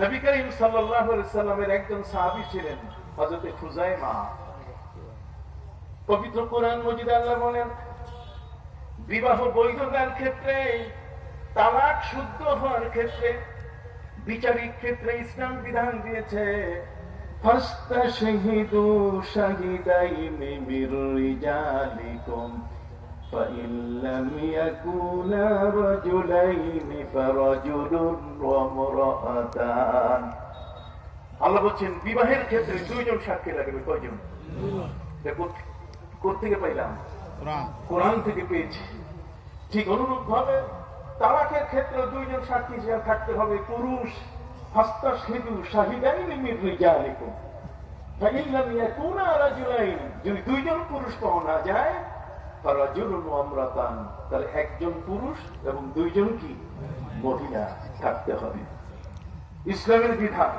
নবী করিম সাল্লামের একজন সাহাবী ছিলেন খুজাইমা পবিত্র কোরআন মজিদ আল্লাহ বলেন, বিবাহ বৈধতার ক্ষেত্রে, তালাক শুদ্ধ হওয়ার ক্ষেত্রে, বিচারিক ক্ষেত্রে ইসলাম বিধান দিয়েছে, ফাস্তাশহিদু শাহিদাইনি মির فإن لم يكونا رجلين فرجل وامرأتان আল্লাহ বলছেন বিবাহের ক্ষেত্রে দুইজন সাক্ষী লাগবে কয়জন কোথেকে পাইলাম কোরআন থেকে পেয়েছি ঠিক অনুরূপ ভাবে তালাকের ক্ষেত্রে দুইজন সাক্ষী হিসেবে থাকতে হবে পুরুষ হস্তা সেতু শাহিদাই নিমির রিজালিকুম ফাইন লাম ইয়াকুনা রাজুলাইন যদি দুইজন পুরুষ পাওয়া না যায় ফারাজুলুন ওয়া আমরাতান তাহলে একজন পুরুষ এবং দুইজন কি? মহিলা থাকতে হবে। ইসলামের বিধান।